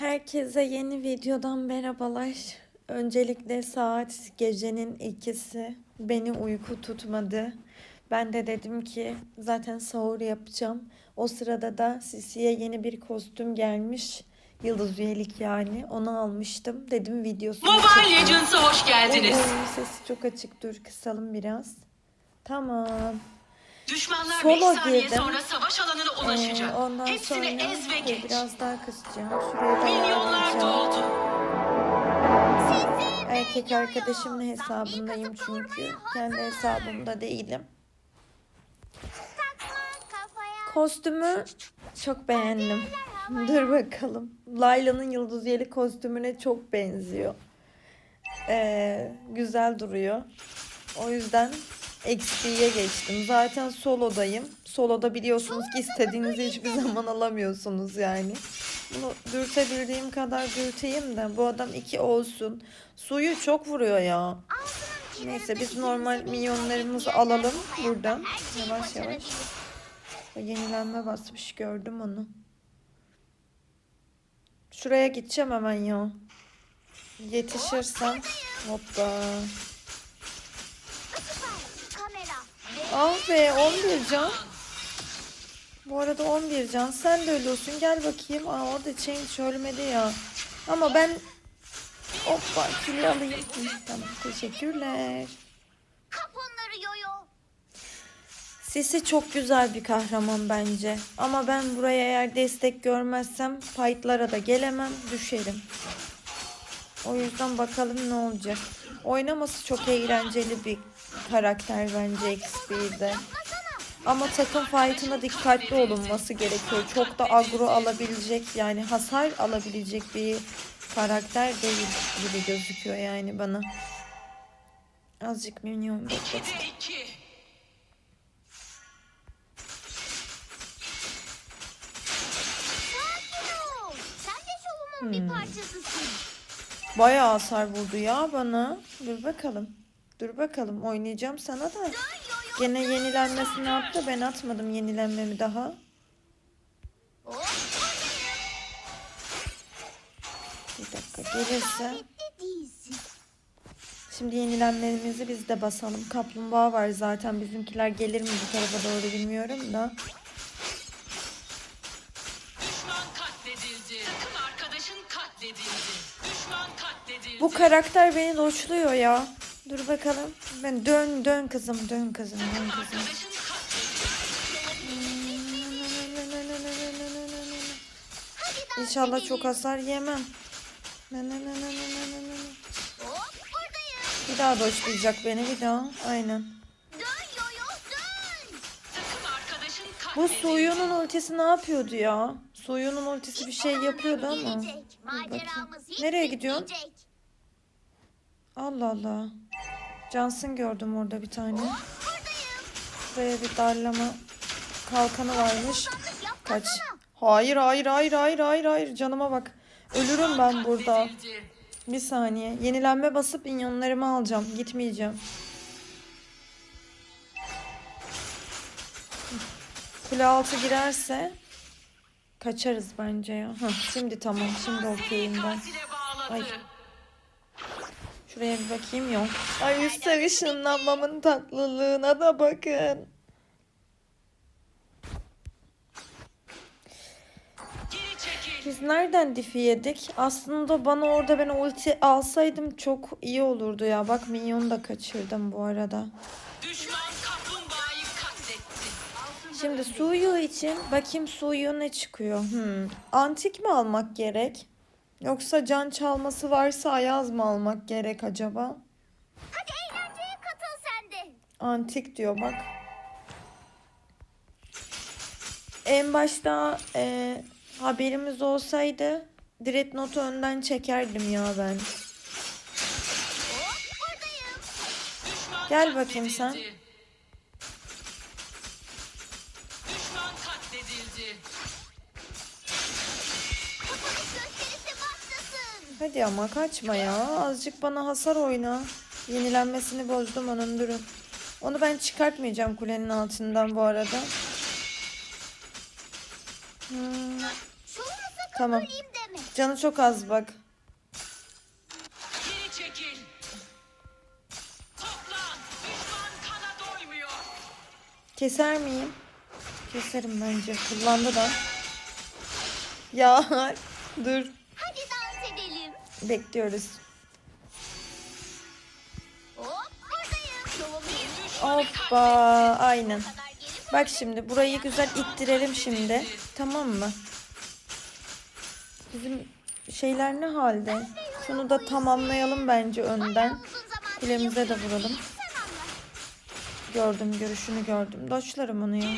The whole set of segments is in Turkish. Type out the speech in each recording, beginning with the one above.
Herkese yeni videodan merhabalar. Öncelikle saat gecenin ikisi. Beni uyku tutmadı. Ben de dedim ki zaten sahur yapacağım. O sırada da Sisi'ye yeni bir kostüm gelmiş. Yıldız üyelik yani. Onu almıştım. Dedim videosunu Mobile. Legends'a hoş geldiniz. Oy, sesi çok açık. Dur kısalım biraz. Tamam. Düşmanlar Solo 5 saniye girdim. sonra savaş alanına Ee, ulaşacak. ondan Hepsini sonra ez ve geç. biraz daha kısacağım. Şuraya da Milyonlar ayarlayacağım. doldu. Erkek arkadaşımın hesabındayım çünkü. Kendi hesabımda değilim. Kostümü çok beğendim. Dur bakalım. Layla'nın Yıldız Yeli kostümüne çok benziyor. Ee, güzel duruyor. O yüzden XP'ye geçtim. Zaten solodayım. Soloda biliyorsunuz ki istediğinizi hiçbir zaman alamıyorsunuz yani. Bunu dürtebildiğim kadar dürteyim de bu adam iki olsun. Suyu çok vuruyor ya. Neyse biz normal milyonlarımızı alalım buradan. Yavaş yavaş. Yenilenme basmış gördüm onu. Şuraya gideceğim hemen ya. Yetişirsem. Hoppa. Ah be 11 can. Bu arada 11 can. Sen de ölüyorsun. Gel bakayım. Aa orada change ölmedi ya. Ama ben hoppa kili alayım. Tamam teşekkürler. Kap onları yoyo. Sisi çok güzel bir kahraman bence. Ama ben buraya eğer destek görmezsem fightlara da gelemem, düşerim. O yüzden bakalım ne olacak. Oynaması çok eğlenceli bir karakter bence XP'de. Ama takım fight'ına dikkatli olunması gerekiyor. Çok da agro alabilecek yani hasar alabilecek bir karakter değil gibi gözüküyor yani bana. Azıcık minyon bekletin. 2'de 2. Sakin ol. Sen de şovumun Hmm. Bayağı hasar vurdu ya bana. Dur bakalım. Dur bakalım oynayacağım sana da. Gene yenilenmesini yaptı. Ben atmadım yenilenmemi daha. Bir dakika gelirse. Şimdi yenilenmemizi biz de basalım. Kaplumbağa var zaten. Bizimkiler gelir mi bu tarafa doğru bilmiyorum da. Bu karakter beni doçluyor ya. Dur bakalım. Ben dön dön kızım dön kızım dön kızım. İnşallah çok hasar yemem. Bir daha doçlayacak beni bir daha. Aynen. Bu. Suyu'nun ultisi ne yapıyordu ya? Suyu'nun ultisi bir şey yapıyordu ama. Nereye gidiyorsun? Allah Allah. Johnson gördüm orada bir tane. Buradayım. Buraya bir darlama kalkanı varmış. Kaç. Hayır hayır hayır hayır hayır hayır canıma bak. Ölürüm ben burada. Bir saniye. Yenilenme basıp inyonlarımı alacağım. Gitmeyeceğim. Kule altı girerse kaçarız bence ya. Hah, şimdi tamam. Şimdi okeyim ben. Ay. Şuraya bir bakayım yok. Ay üstte ışınlanmamın tatlılığına da bakın. Geri çekil. Biz nereden difi yedik? Aslında bana orada ben ulti alsaydım çok iyi olurdu ya. Bak minyonu da kaçırdım bu arada. Düşman kaplumbağayı katletti. Şimdi suyu için bakayım suyu ne çıkıyor? Hmm. Antik mi almak gerek? Yoksa can çalması varsa ayaz mı almak gerek acaba? Hadi eğlenceye katıl sen de. Antik diyor bak. En başta e, haberimiz olsaydı direkt notu önden çekerdim ya ben. Gel bakayım sen. Düşman katledildi. Hadi ama kaçma ya. Azıcık bana hasar oyna. Yenilenmesini bozdum onun durun. Onu ben çıkartmayacağım kulenin altından bu arada. Hmm, Tamam. Canı çok az bak. Keser miyim? Keserim bence. Kullandı da. Ya dur. Bekliyoruz. Hoppa. Aynen. Bak şimdi burayı güzel ittirelim şimdi. Tamam mı? Bizim şeyler ne halde? Şunu da tamamlayalım bence önden. Kulemize de vuralım. Gördüm görüşünü gördüm. Doçlarım onu ya.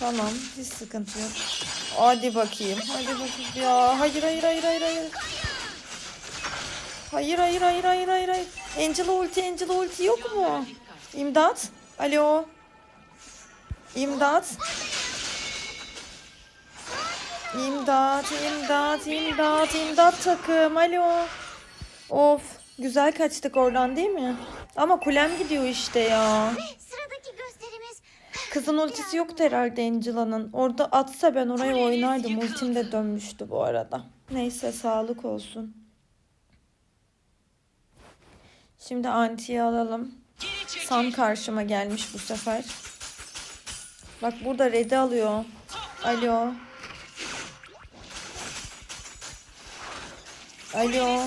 Tamam hiç sıkıntı yok. Hadi bakayım. Hadi bakayım. Ya hayır hayır hayır hayır hayır. Hayır hayır hayır hayır hayır hayır. Angela ulti Angela ulti yok mu? İmdat. Alo. İmdat. İmdat, imdat, imdat, imdat takım. Alo. Of. Güzel kaçtık oradan değil mi? Ama kulem gidiyor işte ya. Kızın ultisi yoktu herhalde Angela'nın. Orada atsa ben oraya oynardım. Ultim de dönmüştü bu arada. Neyse sağlık olsun. Şimdi antiyi alalım. San karşıma gelmiş bu sefer. Bak burada red'i alıyor. Alo. Alo.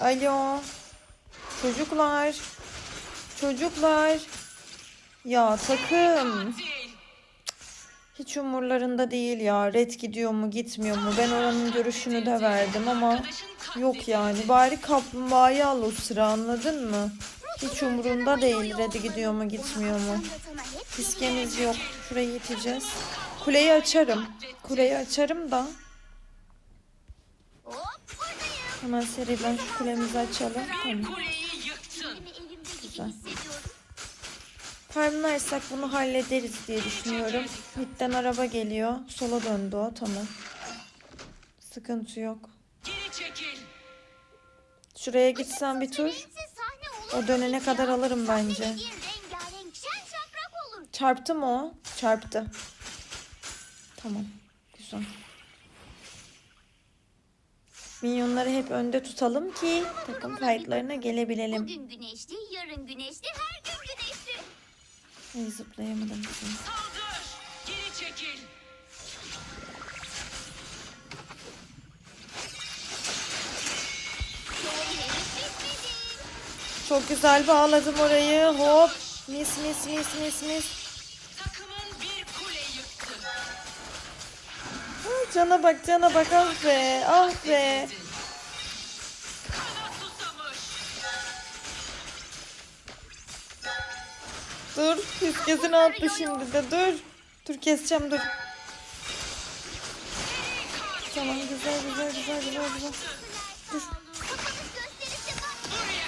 Alo. Çocuklar. Çocuklar. Ya takım. Hiç umurlarında değil ya. Red gidiyor mu gitmiyor mu? Ben oranın görüşünü de verdim ama yok yani. Bari kaplumbağayı al o sıra anladın mı? Hiç umurunda değil Red gidiyor mu gitmiyor mu? Fiskemiz yok. Şurayı iteceğiz. Kuleyi açarım. Kuleyi açarım da. Hemen seriden şu kulemizi açalım. Tamam. Hissediyorum. Farmlarsak bunu hallederiz diye düşünüyorum. Midden araba geliyor. Sola döndü o. Tamam. Sıkıntı yok. Şuraya gitsem bir tur. O dönene kadar alırım bence. Çarptı mı o? Çarptı. Tamam. Güzel. Minyonları hep önde tutalım ki takım fightlarına gelebilelim. Bugün güneşli, yarın güneşli, her gün güneşli. Ay zıplayamadım. şimdi. Saldır. Geri çekil. Çok güzel bağladım orayı. Hop. Mis mis mis mis mis. Cana bak cana bak ah be ah be. Dur fiskesini attı şimdi de dur. Dur keseceğim dur. Tamam güzel güzel güzel güzel güzel. Dur.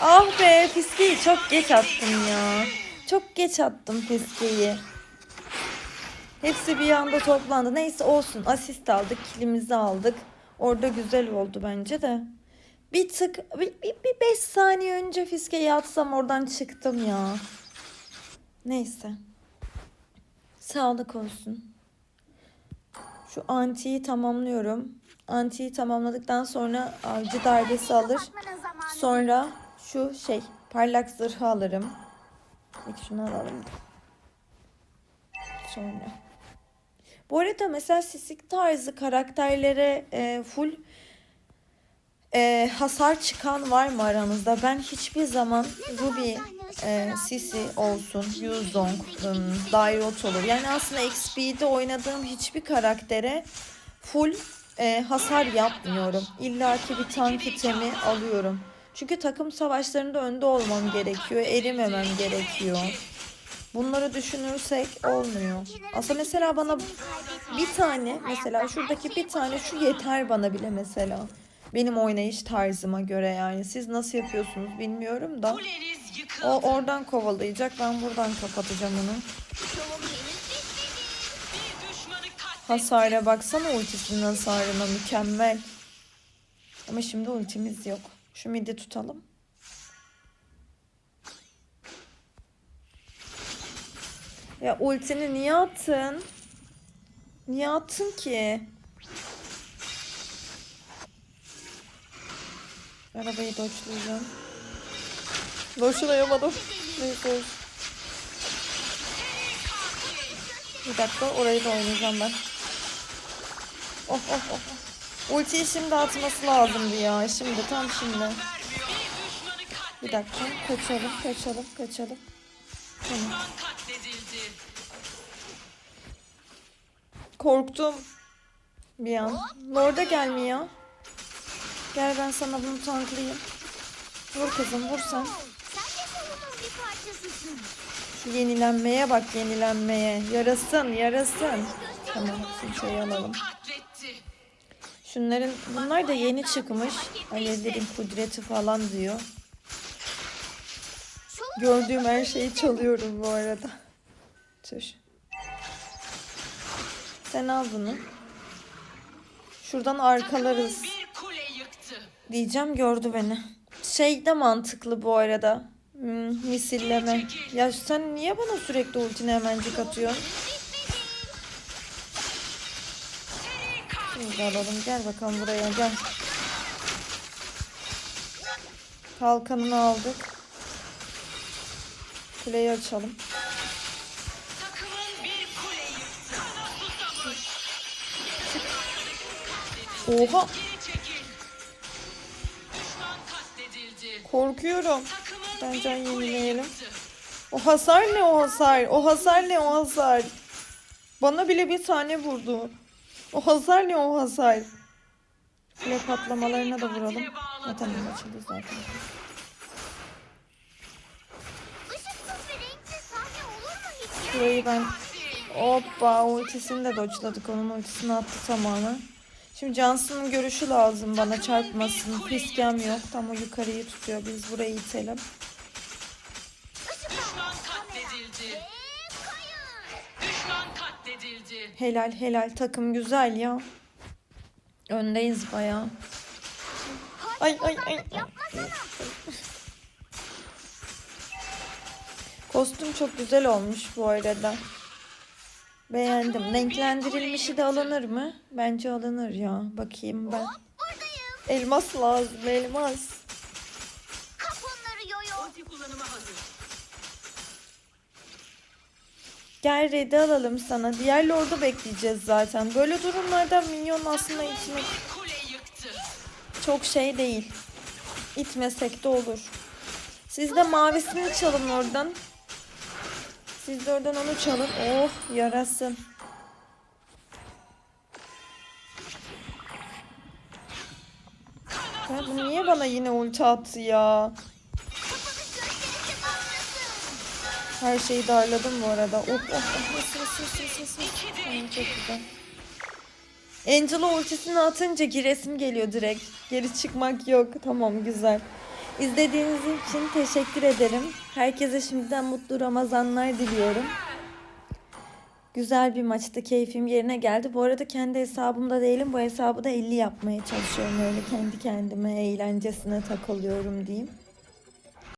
Ah be fiskeyi çok geç attım ya. Çok geç attım fiskeyi. Hepsi bir anda toplandı. Neyse olsun asist aldık kilimizi aldık. Orada güzel oldu bence de. Bir tık bir, bir, bir beş saniye önce fiskeyi atsam oradan çıktım ya. Neyse. Sağlık olsun. Şu antiyi tamamlıyorum. Antiyi tamamladıktan sonra avcı darbesi alır. Sonra şu şey parlak zırhı alırım. Peki şunu alalım. Sonra. Bu arada mesela sisik tarzı karakterlere e, full e, hasar çıkan var mı aranızda? Ben hiçbir zaman Ruby, e, Sisi olsun, Yuzong, ım, Dairot olur. Yani aslında XP'de oynadığım hiçbir karaktere full e, hasar yapmıyorum. İlla ki bir tank itemi alıyorum. Çünkü takım savaşlarında önde olmam gerekiyor. Erimemem gerekiyor. Bunları düşünürsek olmuyor. Aslında mesela bana bir tane mesela şuradaki bir tane şu yeter bana bile mesela. Benim oynayış tarzıma göre yani. Siz nasıl yapıyorsunuz bilmiyorum da. O oradan kovalayacak. Ben buradan kapatacağım onu. Hasara baksana ultisinin hasarına mükemmel. Ama şimdi ultimiz yok. Şu midi tutalım. Ya ultini niye attın? Niye attın ki? Arabayı doçlayacağım. Doçlayamadım. Neyse. Bir dakika orayı da oynayacağım ben. Oh oh oh. oh. Ultiyi şimdi atması lazımdı ya. Şimdi tam şimdi. Bir dakika kaçalım kaçalım kaçalım. Tamam. Korktum. Bir an. Lord'a gelmiyor. Gel ben sana bunu tanklayayım. Vur kızım vur sen. Yenilenmeye bak yenilenmeye. Yarasın yarasın. Tamam şimdi şeyi alalım. Şunların bunlar da yeni çıkmış. Alevlerin kudreti falan diyor. Gördüğüm her şeyi çalıyorum bu arada. Tüş. Sen al bunu. Şuradan arkalarız. Diyeceğim gördü beni. Şey de mantıklı bu arada. Hmm, misilleme. Ya sen niye bana sürekli ultini hemencik atıyorsun? Şimdi alalım. Gel bakalım buraya gel. Kalkanını aldık. Kuleyi açalım. Oha! Korkuyorum. Ben can yenileyelim. O hasar ne o hasar? O hasar ne o hasar? Bana bile bir tane vurdu. O hasar ne o hasar? Kule patlamalarına da vuralım. Ha, tamam açıldı zaten. Burayı ben Hoppa ultisini de dodge'ladık. Onun ultisini attı tamamen. Şimdi Johnson'ın görüşü lazım bana çarpmasın. Fiskem yok. Tam o yukarıyı tutuyor. Biz burayı itelim. Düşman katledildi. Düşman katledildi. Helal helal takım güzel ya. Öndeyiz bayağı. Ay ay ay. Kostüm çok güzel olmuş bu arada. Beğendim. Renklendirilmişi de alınır mı? Bence alınır ya. Bakayım ben. Buradayım. Elmas lazım elmas. Gel red'i alalım sana. Diğer lord'u bekleyeceğiz zaten. Böyle durumlarda minyon aslında yıktı. çok şey değil. İtmesek de olur. Siz de mavisini çalın oradan. Siz de oradan onu çalın. Oh yarasın. Ya bu niye bana yine ulti attı ya? Her şeyi darladım bu arada. Oh oh oh. Yes. Tamam, çok güzel. Angela ultisini atınca giresim geliyor direkt. Geri çıkmak yok. Tamam güzel. İzlediğiniz için teşekkür ederim. Herkese şimdiden mutlu Ramazanlar diliyorum. Güzel bir maçtı. Keyfim yerine geldi. Bu arada kendi hesabımda değilim. Bu hesabı da 50 yapmaya çalışıyorum. Öyle kendi kendime eğlencesine takılıyorum diyeyim.